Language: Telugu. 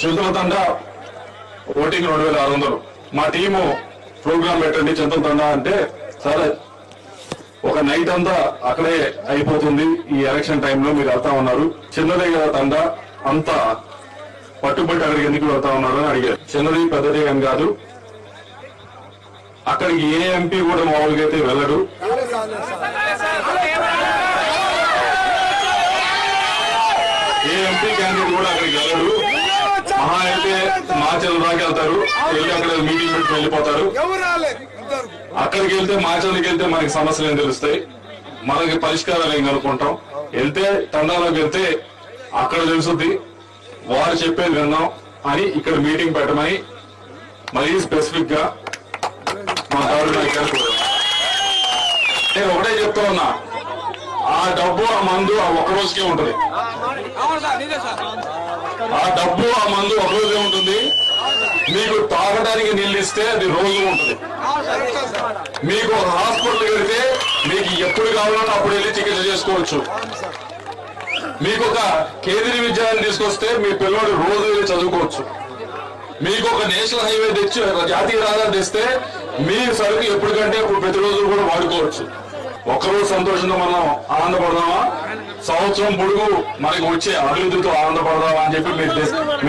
చింతల తండ ఓటింగ్ రెండు వేల ఆరు వందలు. మా టీము ప్రోగ్రామ్ పెట్టండి చింతల తండ అంటే సరే ఒక నైట్ అంతా అక్కడే అయిపోతుంది ఈ ఎలక్షన్ టైంలో మీరు వెళ్తా ఉన్నారు. చిన్నదే కదా తండ అంతా పట్టుబట్టి అక్కడికి ఎందుకు వెళ్తా ఉన్నారు అని అడిగారు. చిన్నది పెద్దది అని కాదు. అక్కడికి ఏ ఎంపీ కూడా మామూలుగా అయితే వెళ్ళడు. ఏ ఎంపీ క్యాండిడేట్ కూడా అక్కడికి వెళ్ళడు. మహా అయితే మాచల్ దాకా వెళ్తారు వెళ్ళి అక్కడ మీటింగ్ పెట్టి వెళ్ళిపోతారు అక్కడికి వెళ్తే మాచల్కి వెళ్తే మనకి సమస్యలు ఏం తెలుస్తాయి మనకి పరిష్కారాలు ఏం కనుక్కుంటాం వెళ్తే తండాలోకి వెళ్తే అక్కడ తెలుసుద్ది వారు చెప్పేది విన్నాం అని ఇక్కడ మీటింగ్ పెట్టమని మరీ స్పెసిఫిక్గా మా కోరారు. నేను ఒకటే చెప్తా ఉన్నా ఆ డబ్బు ఆ మందు ఆ ఒక్క రోజుకే ఉంటుంది ఆ డబ్బు ఆ మందు ఒక రోజే ఉంటుంది. మీకు తాగడానికి నీళ్ళు ఇస్తే అది రోజు ఉంటుంది. మీకు ఒక హాస్పిటల్ వెళ్తే మీకు ఎప్పుడు కావాలన్నా అప్పుడు వెళ్ళి చికిత్స చేసుకోవచ్చు. మీకు ఒక కేంద్రీయ విద్యాలయం తీసుకొస్తే మీ పిల్లవాడు రోజు వెళ్ళి చదువుకోవచ్చు. మీకు ఒక నేషనల్ హైవే తెచ్చి జాతీయ రహదారి తెస్తే మీ సరుకు ఎప్పటికంటే ఇప్పుడు ప్రతిరోజు కూడా వాడుకోవచ్చు. ఒక్కరోజు సంతోషంతో మనం ఆనందపడదామా? సంవత్సరం పొడుగు మనకి వచ్చే అభివృద్ధితో ఆనందపడదామా అని చెప్పి మీరు